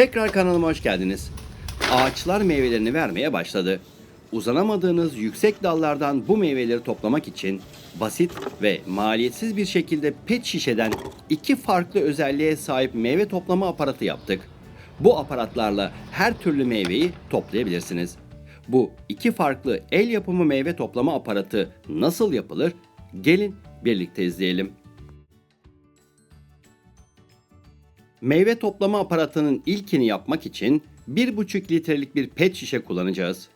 Tekrar kanalıma hoş geldiniz. Ağaçlar meyvelerini vermeye başladı. Uzanamadığınız yüksek dallardan bu meyveleri toplamak için basit ve maliyetsiz bir şekilde pet şişeden iki farklı özelliğe sahip meyve toplama aparatı yaptık. Bu aparatlarla her türlü meyveyi toplayabilirsiniz. Bu iki farklı el yapımı meyve toplama aparatı nasıl yapılır? Gelin birlikte izleyelim. Meyve toplama aparatının ilkini yapmak için 1,5 litrelik bir pet şişe kullanacağız.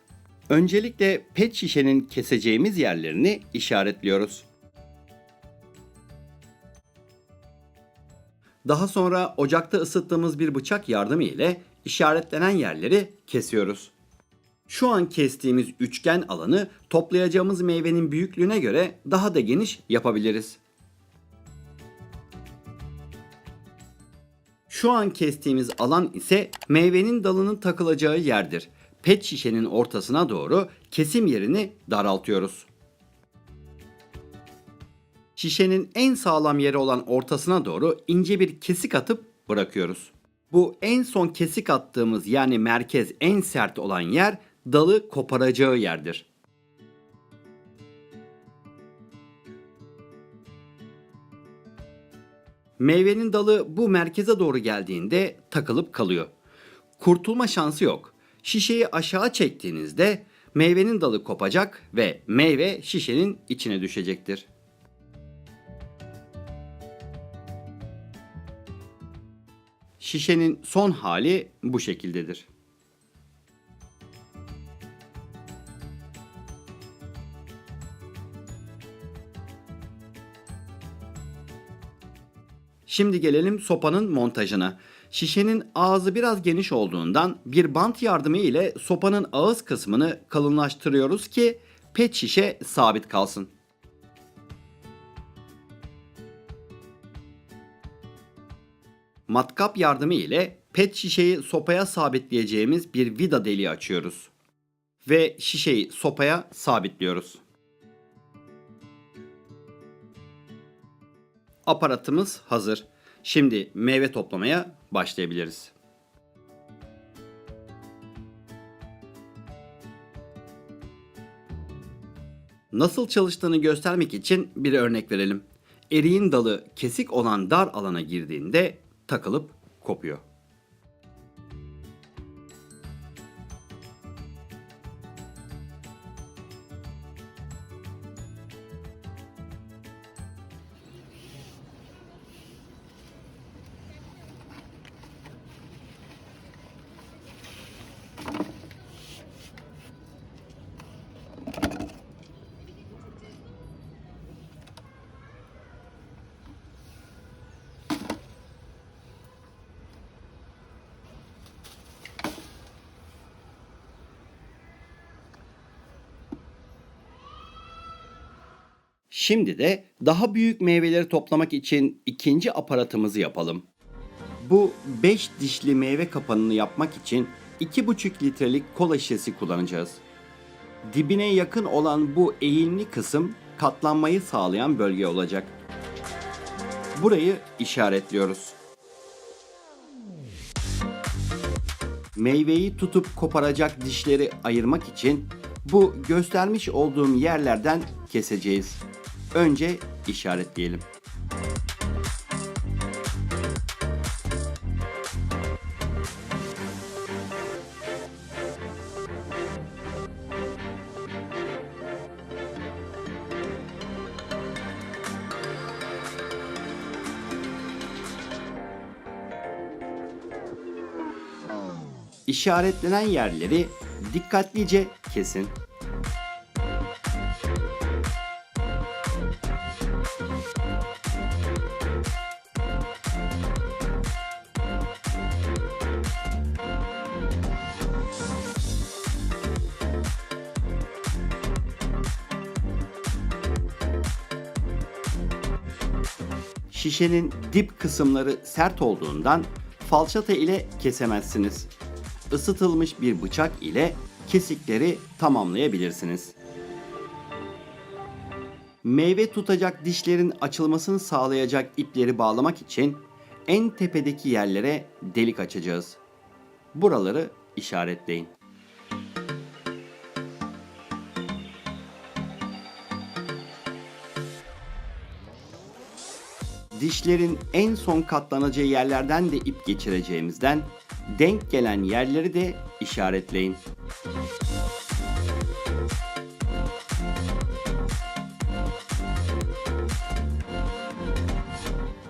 Öncelikle pet şişenin keseceğimiz yerlerini işaretliyoruz. Daha sonra ocakta ısıttığımız bir bıçak yardımı ile işaretlenen yerleri kesiyoruz. Şu an kestiğimiz üçgen alanı toplayacağımız meyvenin büyüklüğüne göre daha da geniş yapabiliriz. Şu an kestiğimiz alan ise meyvenin dalının takılacağı yerdir. Pet şişenin ortasına doğru kesim yerini daraltıyoruz. Şişenin en sağlam yeri olan ortasına doğru ince bir kesik atıp bırakıyoruz. Bu en son kesik attığımız yani merkez en sert olan yer dalı koparacağı yerdir. Meyvenin dalı bu merkeze doğru geldiğinde takılıp kalıyor. Kurtulma şansı yok. Şişeyi aşağı çektiğinizde meyvenin dalı kopacak ve meyve şişenin içine düşecektir. Şişenin son hali bu şekildedir. Şimdi gelelim sopanın montajına. Şişenin ağzı biraz geniş olduğundan bir bant yardımı ile sopanın ağız kısmını kalınlaştırıyoruz ki pet şişe sabit kalsın. Matkap yardımı ile pet şişeyi sopaya sabitleyeceğimiz bir vida deliği açıyoruz. Ve şişeyi sopaya sabitliyoruz. Aparatımız hazır. Şimdi meyve toplamaya başlayabiliriz. Nasıl çalıştığını göstermek için bir örnek verelim. Eriğin dalı kesik olan dar alana girdiğinde takılıp kopuyor. Şimdi de daha büyük meyveleri toplamak için ikinci aparatımızı yapalım. Bu 5 dişli meyve kapanını yapmak için 2,5 litrelik kola şişesi kullanacağız. Dibine yakın olan bu eğimli kısım katlanmayı sağlayan bölge olacak. Burayı işaretliyoruz. Meyveyi tutup koparacak dişleri ayırmak için bu göstermiş olduğum yerlerden keseceğiz. Önce işaretleyelim. İşaretlenen yerleri dikkatlice kesin. Şişenin dip kısımları sert olduğundan falçata ile kesemezsiniz. Isıtılmış bir bıçak ile kesikleri tamamlayabilirsiniz. Meyve tutacak dişlerin açılmasını sağlayacak ipleri bağlamak için en tepedeki yerlere delik açacağız. buraları işaretleyin. Dişlerin en son katlanacağı yerlerden de ip geçireceğimizden denk gelen yerleri de işaretleyin.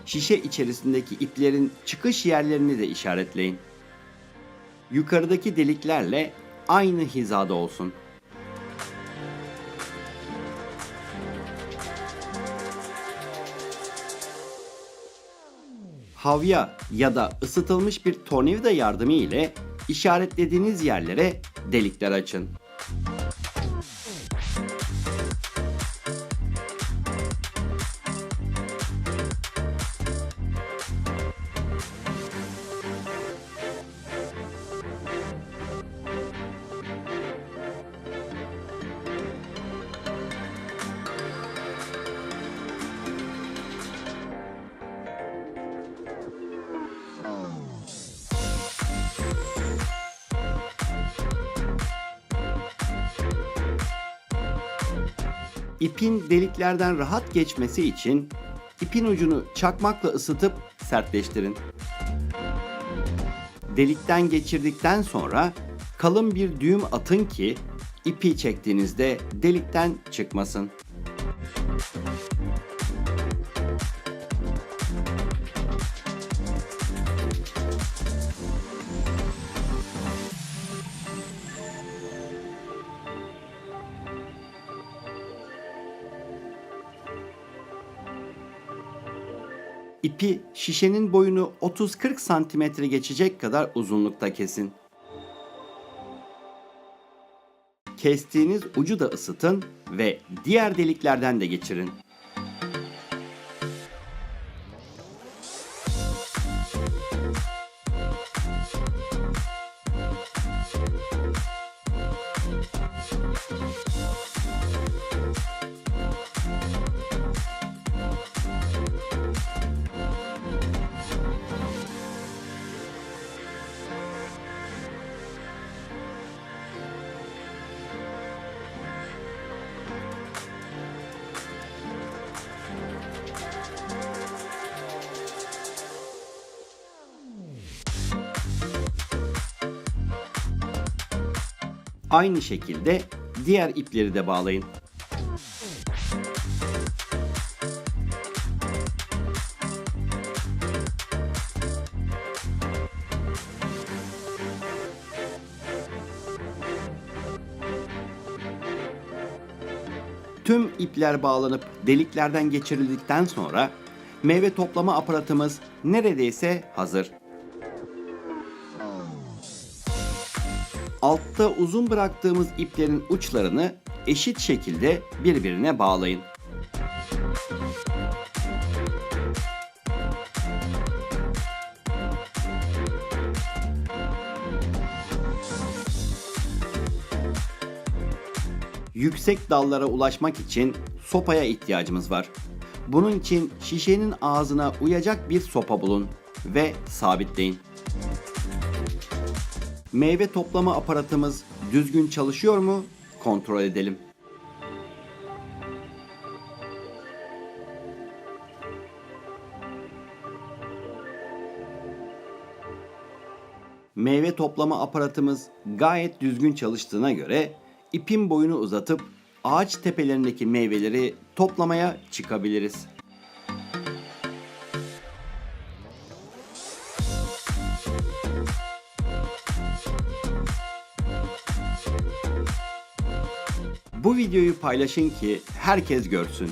Şişe içerisindeki iplerin çıkış yerlerini de işaretleyin. Yukarıdaki deliklerle aynı hizada olsun. Havya ya da ısıtılmış bir tornavida yardımı ile işaretlediğiniz yerlere delikler açın. İpin deliklerden rahat geçmesi için ipin ucunu çakmakla ısıtıp sertleştirin. Delikten geçirdikten sonra kalın bir düğüm atın ki ipi çektiğinizde delikten çıkmasın. İpi şişenin boyunu 30-40 santimetre geçecek kadar uzunlukta kesin. Kestiğiniz ucu da ısıtın ve diğer deliklerden de geçirin. Aynı şekilde diğer ipleri de bağlayın. Tüm ipler bağlanıp deliklerden geçirildikten sonra meyve toplama aparatımız neredeyse hazır. Altta uzun bıraktığımız iplerin uçlarını eşit şekilde birbirine bağlayın. Yüksek dallara ulaşmak için sopaya ihtiyacımız var. Bunun için şişenin ağzına uyacak bir sopa bulun ve sabitleyin. Meyve toplama aparatımız düzgün çalışıyor mu? Kontrol edelim. Meyve toplama aparatımız gayet düzgün çalıştığına göre ipin boyunu uzatıp ağaç tepelerindeki meyveleri toplamaya çıkabiliriz. Bu videoyu paylaşın ki herkes görsün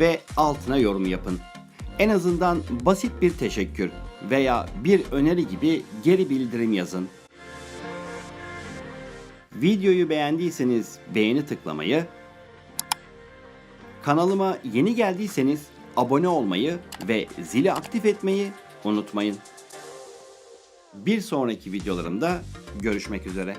ve altına yorum yapın. En azından basit bir teşekkür veya bir öneri gibi geri bildirim yazın. Videoyu beğendiyseniz beğeni tıklamayı, kanalıma yeni geldiyseniz abone olmayı ve zili aktif etmeyi unutmayın. Bir sonraki videolarımda görüşmek üzere.